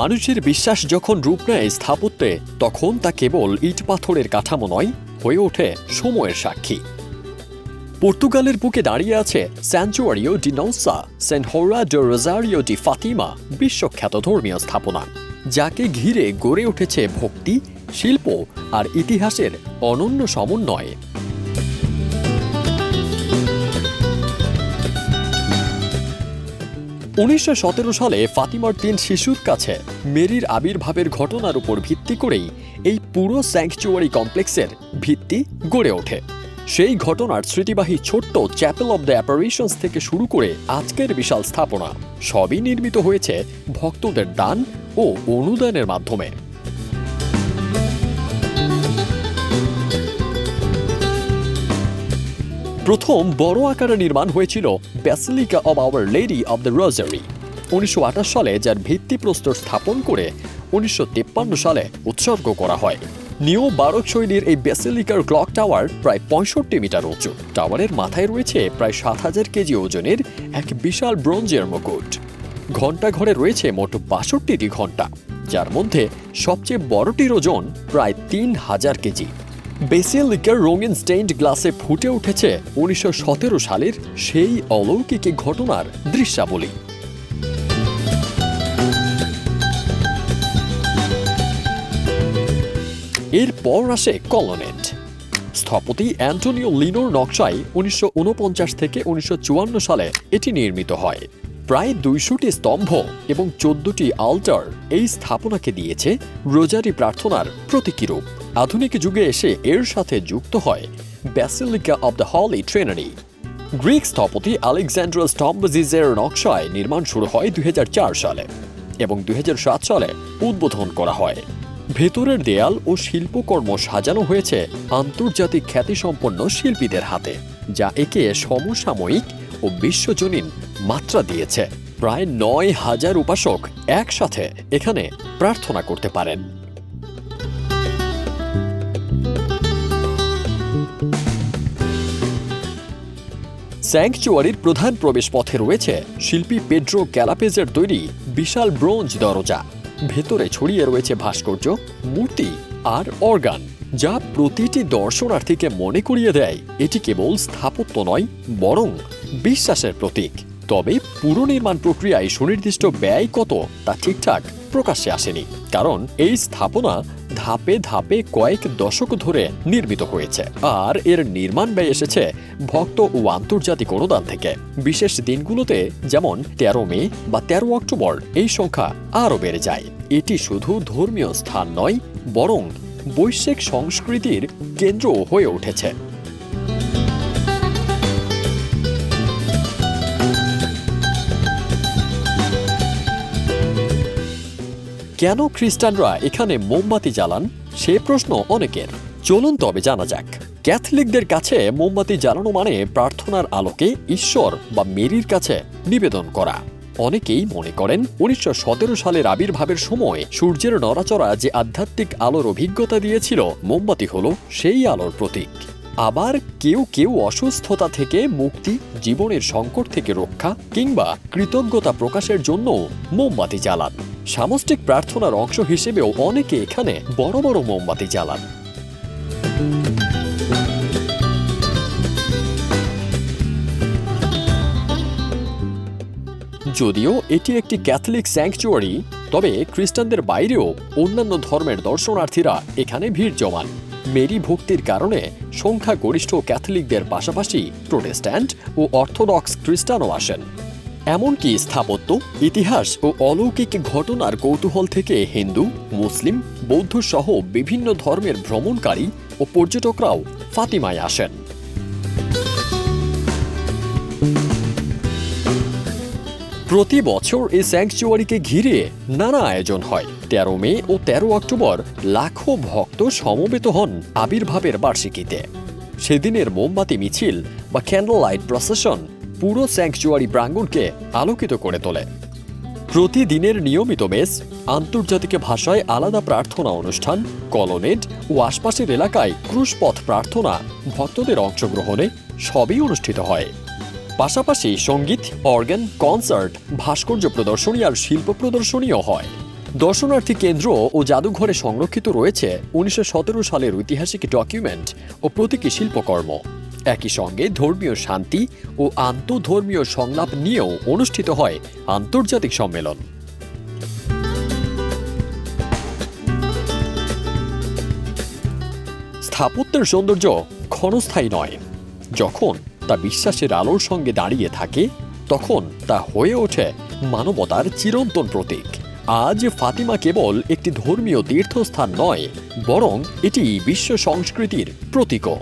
মানুষের বিশ্বাস যখন রূপ নেয় স্থাপত্যে, তখন তা কেবল ইট পাথরের কাঠামো নয়, হয়ে ওঠে সময়ের সাক্ষী। পর্তুগালের বুকে দাঁড়িয়ে আছে Santuario de Nossa Senhora do Rosario de Fatima, বিশ্বখ্যাত ধর্মীয় স্থাপনা, যাকে ঘিরে গড়ে উঠেছে ভক্তি, শিল্প আর ইতিহাসের অনন্য সমন্বয়। উনিশশো সতেরো সালে ফাতিমার তিন শিশুর কাছে মেরির আবির্ভাবের ঘটনার উপর ভিত্তি করেই এই পুরো স্যাংচুয়ারি কমপ্লেক্সের ভিত্তি গড়ে ওঠে। সেই ঘটনার স্মৃতিবাহী ছোট্ট চ্যাপেল অব দ্য অ্যাপারেশনস থেকে শুরু করে আজকের বিশাল স্থাপনা সবই নির্মিত হয়েছে ভক্তদের দান ও অনুদানের মাধ্যমে। প্রথম বড় আকারে নির্মাণ হয়েছিল Basilica of Our Lady of the Rosary উনিশশো আঠাশ সালে যার ভিত্তিপ্রস্তর স্থাপন করে উনিশশো সালে উৎসর্গ করা হয়। নিউ বারক শৈলীর এই ব্যাসিলিকার ক্লক টাওয়ার প্রায় পঁয়ষট্টি মিটার উঁচু। টাওয়ারের মাথায় রয়েছে প্রায় সাত হাজার কেজি ওজনের এক বিশাল ব্রোঞ্জের মুকুট। ঘণ্টা ঘরে রয়েছে মোট বাষট্টিটি ঘণ্টা, যার মধ্যে সবচেয়ে বড়টির ওজন প্রায় তিন হাজার কেজি। বেসিলিকার রঙিন স্টেইনড গ্লাসে ফুটে উঠেছে উনিশশো সতেরো সালের সেই অলৌকিক ঘটনার দৃশ্যাবলী। এরপর আসে কলোনেট। স্থপতি অ্যান্টোনিও লিনোর নকশায় উনিশশো ঊনপঞ্চাশ থেকে উনিশশো চুয়ান্ন সালে এটি নির্মিত হয়। প্রায় দুইশোটি স্তম্ভ এবং চোদ্দটি আল্টার এই স্থাপনাকে দিয়েছে রোজারি প্রার্থনার প্রতীকী রূপ। আধুনিক যুগে এসে এর সাথে যুক্ত হয় Basilica of the Holy Trinity Greek স্থপতি আলেকজান্ডার স্টম্বজিজের নকশায় নির্মাণ শুরু হয় দুই হাজার চার সালে এবং দুই হাজার সাত সালে উদ্বোধন করা হয়। ভেতরের দেয়াল ও শিল্পকর্ম সাজানো হয়েছে আন্তর্জাতিক খ্যাতিসম্পন্ন শিল্পীদের হাতে, যা একে সমসাময়িক ও বিশ্বজনীন মাত্রা দিয়েছে। প্রায় নয় হাজার উপাসক একসাথে এখানে প্রার্থনা করতে পারেন। স্যাংচুয়ারির প্রধান প্রবেশপথে রয়েছে শিল্পী পেড্রো ক্যালাপেজের তৈরি বিশাল ব্রোঞ্জ দরজা। ভেতরে ছড়িয়ে রয়েছে ভাস্কর্য, মূর্তি আর অর্গান, যা প্রতিটি দর্শনার্থীকে মনে করিয়ে দেয়। এটি কেবল স্থাপত্য নয়, বরং বিশ্বাসের প্রতীক। তবে পুরো নির্মাণ প্রক্রিয়ায় সুনির্দিষ্ট ব্যয় কত তা ঠিকঠাক প্রকাশ্যে আসেনি, কারণ এই স্থাপনা ধাপে ধাপে কয়েক দশক ধরে নির্মিত হয়েছে। আর এর নির্মাণ ব্যয় এসেছে ভক্ত ও আন্তর্জাতিক অনুদান থেকে। বিশেষ দিনগুলোতে যেমন তেরো মে বা তেরো অক্টোবর এই সংখ্যা আরও বেড়ে যায়। এটি শুধু ধর্মীয় স্থান নয়, বরং বৈশ্বিক সংস্কৃতির কেন্দ্র হয়ে উঠেছে। কেন খ্রিস্টানরা এখানে মোমবাতি জ্বালান? সে প্রশ্ন অনেকের। চলুন তবে জানা যাক। ক্যাথলিকদের কাছে মোমবাতি জ্বালানো মানে প্রার্থনার আলোকে ঈশ্বর বা মেরির কাছে নিবেদন করা। অনেকেই মনে করেন উনিশশো সতেরো সালের আবির্ভাবের সময় সূর্যের নড়াচড়া যে আধ্যাত্মিক আলোর অভিজ্ঞতা দিয়েছিল, মোমবাতি হল সেই আলোর প্রতীক। আবার কেউ কেউ অসুস্থতা থেকে মুক্তি, জীবনের সংকট থেকে রক্ষা কিংবা কৃতজ্ঞতা প্রকাশের জন্য মোমবাতি জ্বালান। সামষ্টিক প্রার্থনার অংশ হিসেবেও অনেকে এখানে বড় বড় মোমবাতি জ্বালান। যদিও এটি একটি ক্যাথলিক স্যাংচুয়ারি, তবে খ্রিস্টানদের বাইরেও অন্যান্য ধর্মের দর্শনার্থীরা এখানে ভিড় জমান। মেরি ভক্তির কারণে সংখ্যাগরিষ্ঠ ক্যাথলিকদের পাশাপাশি প্রোটেস্ট্যান্ট ও অর্থোডক্স খ্রিস্টানও আসেন। এমনকি স্থাপত্য, ইতিহাস ও অলৌকিক ঘটনার কৌতূহল থেকে হিন্দু, মুসলিম, বৌদ্ধ সহ বিভিন্ন ধর্মের ভ্রমণকারী ও পর্যটকরাও ফাতিমায় আসেন। প্রতি বছর এই স্যাংচুয়ারিকে ঘিরে নানা আয়োজন হয়। তেরো মে ও তেরো অক্টোবর লাখো ভক্ত সমবেত হন আবির্ভাবের বার্ষিকীতে। সেদিনের মোমবাতি, মিছিল বা ক্যান্ডেল লাইট প্রসেশন পুরো স্যাংচুয়ারি প্রাঙ্গণকে আলোকিত করে তোলে। প্রতিদিনের নিয়মিত মেস, আন্তর্জাতিক ভাষায় আলাদা প্রার্থনা অনুষ্ঠান কলোনেড ও আশপাশের এলাকায় ক্রুশপথ প্রার্থনা, ভক্তদের অংশগ্রহণে সবই অনুষ্ঠিত হয়। পাশাপাশি সংগীত, অর্গান, কনসার্ট, ভাস্কর্য প্রদর্শনী আর শিল্প প্রদর্শনীও হয়। দর্শনার্থী কেন্দ্র ও জাদুঘরে সংরক্ষিত রয়েছে উনিশশো সতেরো সালের ঐতিহাসিক ডকুমেন্ট ও প্রতীকী শিল্পকর্ম। একই সঙ্গে ধর্মীয় শান্তি ও আন্তধর্মীয় সংলাপ নিয়েও অনুষ্ঠিত হয় আন্তর্জাতিক সম্মেলন। স্থাপত্যের সৌন্দর্য ক্ষণস্থায়ী নয়। যখন তা বিশ্বাসের আলোর সঙ্গে দাঁড়িয়ে থাকে, তখন তা হয়ে ওঠে মানবতার চিরন্তন প্রতীক। আজ ফাতিমা কেবল একটি ধর্মীয় তীর্থস্থান নয়, বরং এটি বিশ্ব সংস্কৃতির প্রতীকও।